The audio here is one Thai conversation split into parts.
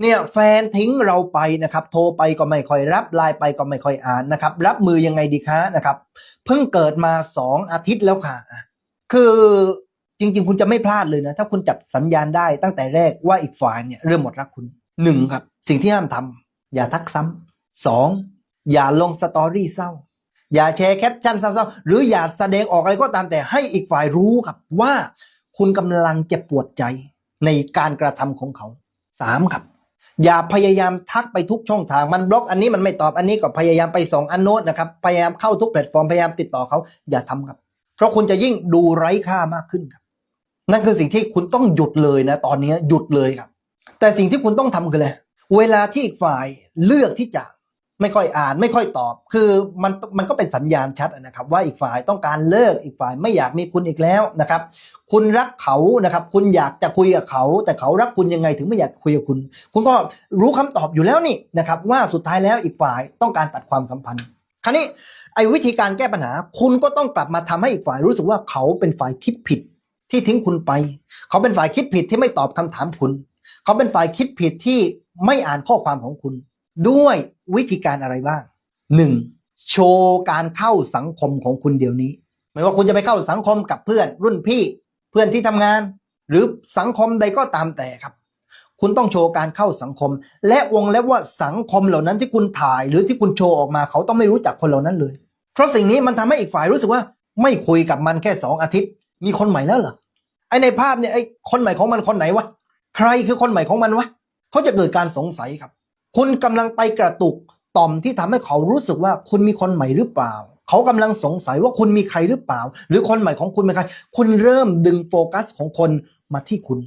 เนี่ยแฟนทิ้งเราไปนะครับ โทรไปก็ไม่ค่อยรับไลน์ไปก็ไม่ค่อยอ่านนะครับ รับมือยังไงดีคะนะครับ เพิ่งเกิดมาสองอาทิตย์แล้วค่ะ คือจริง ๆ คุณจะไม่พลาดเลยนะ ถ้าคุณจับสัญญาณได้ตั้งแต่แรกว่าอีกฝ่ายเนี่ยเริ่มหมดรักคุณหนึ่งครับ สิ่งที่ห้ามทำอย่าทักซ้ำสองอย่าลงสตอรี่เศร้า อย่าแชร์แคปชั่นเศร้าๆหรืออย่าแสดงออกอะไรก็ตามแต่ให้อีกฝ่ายรู้ครับว่าคุณกำลังเจ็บปวดใจในการกระทำของเขาสามครับ อย่าพยายามทักไปทุกช่องทางมันบล็อกอันนี้มันไม่ตอบอันนี้ก็พยายามไปสองอันโน้ตนะครับพยายามเข้าทุกแพลตฟอร์มพยายามติดต่อเขาอย่าทำครับ เพราะคุณจะยิ่งดูไร้ค่ามากขึ้นครับ นั่นคือสิ่งที่คุณต้องหยุดเลยนะ ตอนนี้หยุดเลยครับ แต่สิ่งที่คุณต้องทำคืออะไรเวลาที่อีกฝ่ายเลือกที่จะ ไม่ค่อยอ่านไม่ค่อยตอบ คือมันมันก็เป็นสัญญาณชัดนะครับ ว่าอีกฝ่ายต้องการเลิกอีกฝ่ายไม่อยากมีคุณอีกแล้วนะครับ คุณรักเขานะครับ คุณอยากจะคุยกับเขา แต่เขารักคุณยังไงถึงไม่อยากคุยกับคุณ คุณก็รู้คำตอบอยู่แล้วนี่นะครับ ว่าสุดท้ายแล้วอีกฝ่ายต้องการตัดความสัมพันธ์คราวนี้ไอ้วิธีการแก้ปัญหา คุณก็ต้องกลับมาทำให้อีกฝ่ายรู้สึกว่าเขาเป็นฝ่ายคิดผิดที่ทิ้งคุณไป เขาเป็นฝ่ายคิดผิดที่ไม่ตอบคำถามคุณ เขาเป็นฝ่ายคิดผิดที่ไม่อ่านข้อความของคุณ ด้วยวิธีการอะไรบ้างหนึ่งโชว์การเข้าสังคมของคุณเดี๋ยวนี้ ไม่ว่าคุณจะไปเข้าสังคมกับเพื่อนรุ่นพี่เพื่อนที่ทำงาน หรือสังคมใดก็ตามแต่ครับ คุณต้องโชว์การเข้าสังคม และวงเล็บว่าสังคมเหล่านั้นที่คุณถ่าย หรือที่คุณโชว์ออกมาเขาต้องไม่รู้จักคนเหล่านั้นเลย เพราะสิ่งนี้มันทำให้อีกฝ่ายรู้สึกว่า ไม่คุยกับมันแค่สองอาทิตย์ มีคนใหม่แล้วเหรอไอในภาพเนี่ยไอคนใหม่ของมันคนไหนวะใครคือคนใหม่ของมันวะเขาจะเกิดการสงสัยครับ คุณกำลังไปกระตุกต่อมที่ทำให้เขารู้สึกว่าคุณมีคนใหม่หรือเปล่า เขากำลังสงสัยว่าคุณมีใครหรือเปล่า หรือคนใหม่ของคุณเป็นใคร คุณเริ่มดึงโฟกัสของคนมาที่คุณ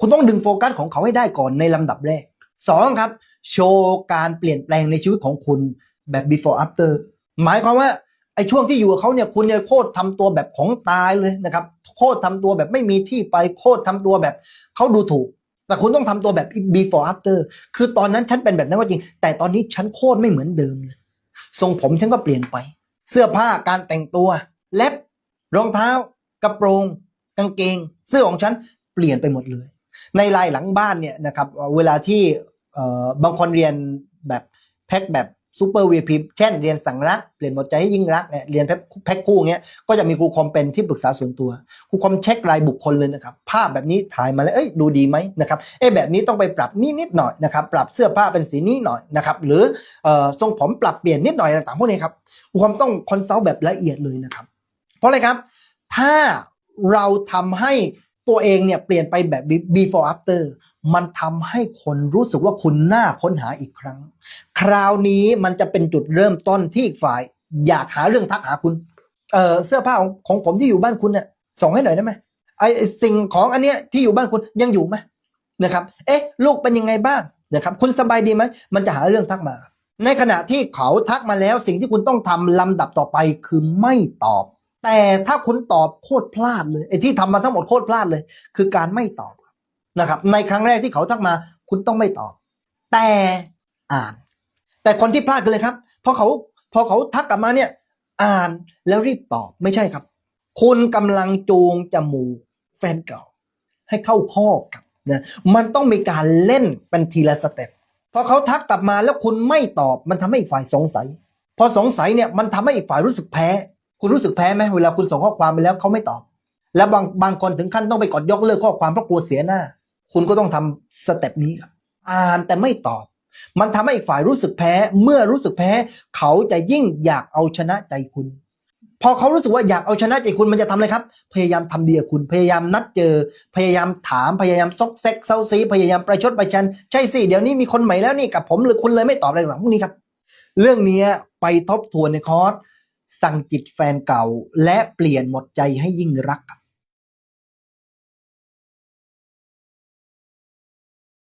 คุณต้องดึงโฟกัสของเขาให้ได้ก่อนในลำดับแรกสองครับ โชว์การเปลี่ยนแปลงในชีวิตของคุณแบบ before after หมายความว่าไอ้ช่วงที่อยู่กับเขาเนี่ยคุณเนี่ยโคตรทำตัวแบบของตายเลยนะครับ โคตรทำตัวแบบไม่มีที่ไปโคตรทำตัวแบบเขาดูถูก แต่คุณต้องทำตัวแบบ before after คือตอนนั้นฉันเป็นแบบนั้นก็จริง แต่ตอนนี้ฉันโคตรไม่เหมือนเดิมเลยทรงผมฉันก็เปลี่ยนไป เสื้อผ้าการแต่งตัวเล็บรองเท้า กระโปรง กางเกง เสื้อของฉันเปลี่ยนไปหมดเลย ในลายหลังบ้านเนี่ยนะครับเอ่อเวลาที่เอ่อบางคนเรียนแบบแพ็คแบบ ซูเปอร์วีพีเช่นเรียนสั่งรักเปลี่ยนหมดใจให้ยิ่งรักเนี่ยเรียนแพ็คคู่เงี้ยก็จะมีครูคอมเป็นที่ปรึกษาส่วนตัวครูคอมเช็ครายบุคคลเลยนะครับภาพแบบนี้ถ่ายมาแล้วเอ้ยดูดีไหมนะครับเอ้ยแบบนี้ต้องไปปรับนี่นิดหน่อยนะครับปรับเสื้อผ้าเป็นสีนี้หน่อยนะครับหรือเอ่อทรงผมปรับเปลี่ยนนิดหน่อยต่างๆพวกนี้ครับครูคอมต้องคอนซัลท์แบบละเอียดเลยนะครับ เพราะอะไรครับ ถ้าเราทำให้ ตัวเองเนี่ยเปลี่ยนไปแบบ before after มันทำให้คนรู้สึกว่าคุณน่าค้นหาอีกครั้ง คราวนี้มันจะเป็นจุดเริ่มต้นที่อีกฝ่าย อยากหาเรื่องทักหาคุณ เออเสื้อผ้าของของผมที่อยู่บ้านคุณเนี่ยส่งให้หน่อยได้ไหมไอสิ่งของอันเนี้ยที่อยู่บ้านคุณยังอยู่ไหมนะครับ เอ๊ะ ลูกเป็นยังไงบ้างนะครับ คุณสบายดีไหมมันจะหาเรื่องทักมา ในขณะที่เขาทักมาแล้วสิ่งที่คุณต้องทำลำดับต่อไปคือไม่ตอบ แต่ถ้าคุณตอบโคตรพลาดเลยไอ้ที่ทำมาทั้งหมดโคตรพลาดเลย คือการไม่ตอบนะครับ ในครั้งแรกที่เขาทักมา คุณต้องไม่ตอบ แต่อ่าน แต่คนที่พลาดกันเลยครับพอเขาพอเขาทักกลับมาเนี่ยอ่านแล้วรีบตอบไม่ใช่ครับ คุณกำลังจูงจมูกแฟนเก่า ให้เข้าข้อกับนะมันต้องมีการเล่นเป็นทีละสเต็ปพอเขาทักกลับมาแล้วคุณไม่ตอบ มันทำให้อีกฝ่ายสงสัย พอสงสัยเนี่ยมันทำให้อีกฝ่ายรู้สึกแพ้ คุณรู้สึกแพ้ไหมเวลาคุณส่งข้อความไปแล้วเขาไม่ตอบ แล้วบางบางคนถึงขั้นต้องไปกดยกเลิกข้อความเพราะกลัวเสียหน้า คุณก็ต้องทำสเต็ปนี้ครับอ่านแต่ไม่ตอบ มันทำให้อีกฝ่ายรู้สึกแพ้ เมื่อรู้สึกแพ้ เขาจะยิ่งอยากเอาชนะใจคุณ พอเขารู้สึกว่าอยากเอาชนะใจคุณมันจะทำอะไรครับ พยายามทำดีกับคุณ พยายามนัดเจอ พยายามถาม พยายามซอกแซกเซาซี พยายามประชดประชัน ใช่สิ เดี๋ยวนี้มีคนใหม่แล้วนี่กับผมหรือคุณเลยไม่ตอบอะไรต่างพวกนี้ครับ เรื่องนี้ไปทบทวนในคอร์ส สั่งจิตแฟนเก่า และเปลี่ยนหมดใจให้ยิ่งรัก